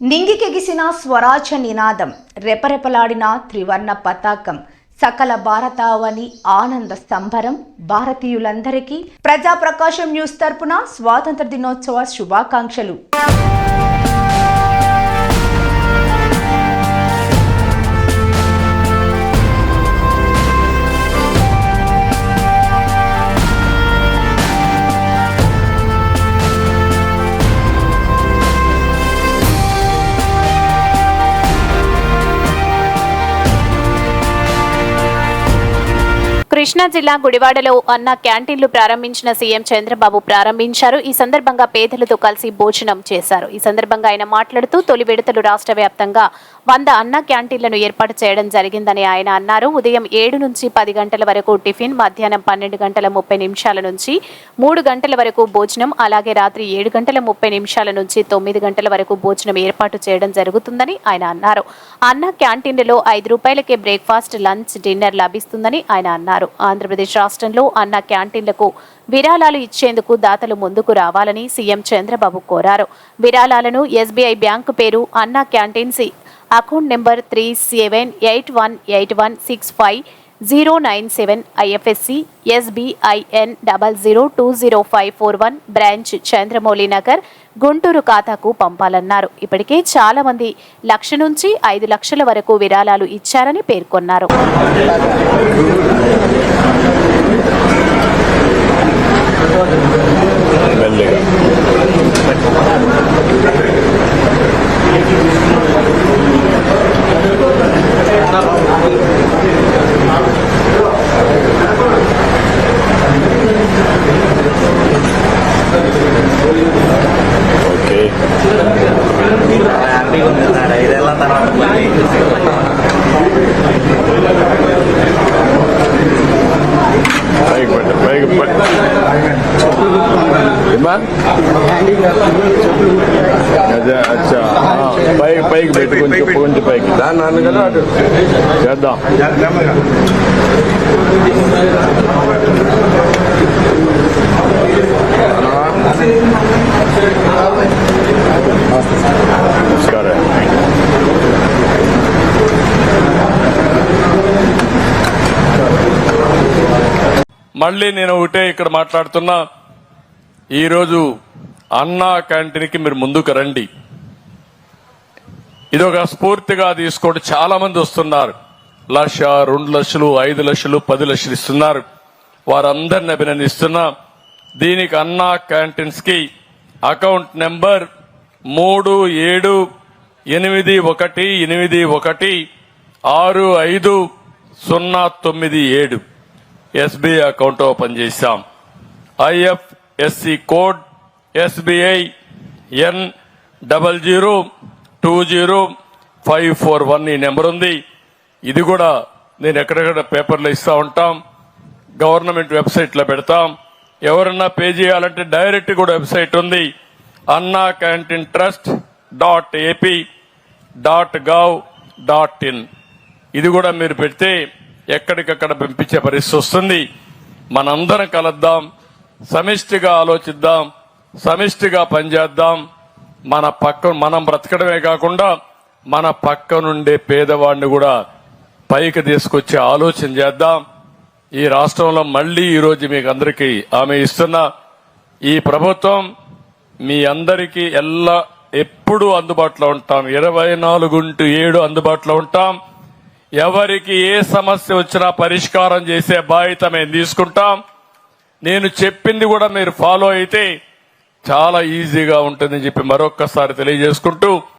నింగికెగిసిన స్వరాజ నినాదం రెపరెపలాడిన త్రివర్ణ పతాకం సకల భారతావని ఆనంద సంబరం భారతీయులందరికీ ప్రజా ప్రకాశం న్యూస్ తరపున స్వాతంత్ర దినోత్సవ శుభాకాంక్షలు. కృష్ణా జిల్లా గుడివాడలో అన్న క్యాంటీన్లు ప్రారంభించిన సీఎం చంద్రబాబు ప్రారంభించారు. ఈ సందర్భంగా పేదలతో కలిసి భోజనం చేశారు. ఈ సందర్భంగా ఆయన మాట్లాడుతూ తొలి విడతలు రాష్ట్ర వ్యాప్తంగా వంద అన్న క్యాంటీన్లను ఏర్పాటు చేయడం జరిగిందని ఆయన అన్నారు. ఉదయం ఏడు నుంచి పది గంటల వరకు టిఫిన్ మధ్యాహ్నం పన్నెండు గంటల ముప్పై నిమిషాల నుంచి మూడు గంటల వరకు భోజనం అలాగే రాత్రి ఏడు గంటల ముప్పై నిమిషాల నుంచి తొమ్మిది గంటల వరకు భోజనం ఏర్పాటు చేయడం జరుగుతుందని ఆయన అన్నారు. అన్న క్యాంటీన్లలో ఐదు రూపాయలకే బ్రేక్ఫాస్ట్ లంచ్ డిన్నర్ లభిస్తుందని ఆయన అన్నారు. ఆంధ్రప్రదేశ్ రాష్ట్రంలో అన్న క్యాంటీన్లకు విరాళాలు ఇచ్చేందుకు దాతలు ముందుకు రావాలని సీఎం చంద్రబాబు కోరారు. విరాళాలను ఎస్బీఐ బ్యాంకు పేరు Anna canteens account number three seven eight one eight one six five zero nine seven IFSC SBIN double zero two zero five four one branch Chandramouli Nagar Guntur ఖాతాకు పంపాలన్నారు. ఇప్పటికే చాలా మంది లక్ష నుంచి ఐదు లక్షల వరకు విరాళాలు ఇచ్చారని పేర్కొన్నారు. హ్యాపీగా ఉంది సార్ ఐదేళ్ల తర్వాత మళ్ళీ పైకి పెట్టు పైకి పెట్టు ఏమ్మా? అదే అచ్చా ఆ, పైకి పైకి పెట్టు కొంచెం కొంచెం పైకి దాన్ని నాన్న కదా అటు చేద్దాం మళ్ళీ నేను ఒకటే ఇక్కడ మాట్లాడుతున్నా. ఈరోజు అన్నా క్యాంటీన్కి మీరు ముందుకు రండి. ఇది ఒక స్ఫూర్తిగా తీసుకోండి చాలా మంది వస్తున్నారు. లక్ష రెండు లక్షలు ఐదు లక్షలు పది లక్షలు ఇస్తున్నారు. వారందరిని అభినందిస్తున్నా. దీనికి అన్నా క్యాంటీన్స్కి అకౌంట్ నెంబర్ మూడు ఏడు ఎనిమిది ఒకటి ఎనిమిది ఒకటి ఆరు ఐదు సున్నా తొమ్మిది ఏడు. ఎస్బీఐ అకౌంట్ ఓపెన్ చేశాం. IFSC code SBI N double zero two zero five four one ఈ నెంబర్ ఉంది. ఇది కూడా నేను ఎక్కడెక్కడ పేపర్లో ఇస్తూ ఉంటాం. గవర్నమెంట్ వెబ్సైట్లో పెడతాం. ఎవరన్నా పే చేయాలంటే డైరెక్ట్ కూడా వెబ్సైట్ ఉంది. Anna canteen trust dot AP dot gov dot in. ఇది కూడా మీరు పెడితే ఎక్కడికక్కడ పంపించే పరిస్థితి వస్తుంది. మనందరం కలుద్దాం సమిష్టిగా ఆలోచిద్దాం సమిష్టిగా పనిచేద్దాం. మన పక్క మనం బ్రతకడమే కాకుండా మన పక్క నుండే పేదవాడిని కూడా పైకి తీసుకొచ్చే ఆలోచన చేద్దాం. ఈ రాష్ట్రంలో మళ్ళీ ఈరోజు మీకు అందరికీ ఆమె ఇస్తున్న. ఈ ప్రభుత్వం మీ అందరికీ ఎల్లా ఎప్పుడూ అందుబాటులో ఉంటాం. ఇరవై నాలుగు ఇంటూ ఏడు అందుబాటులో ఉంటాం. ఎవరికి ఏ సమస్య వచ్చినా పరిష్కారం చేసే బాధ్యత మేము తీసుకుంటాం. నేను చెప్పింది కూడా మీరు ఫాలో అయితే చాలా ఈజీగా ఉంటుందని చెప్పి మరొక్కసారి తెలియజేసుకుంటూ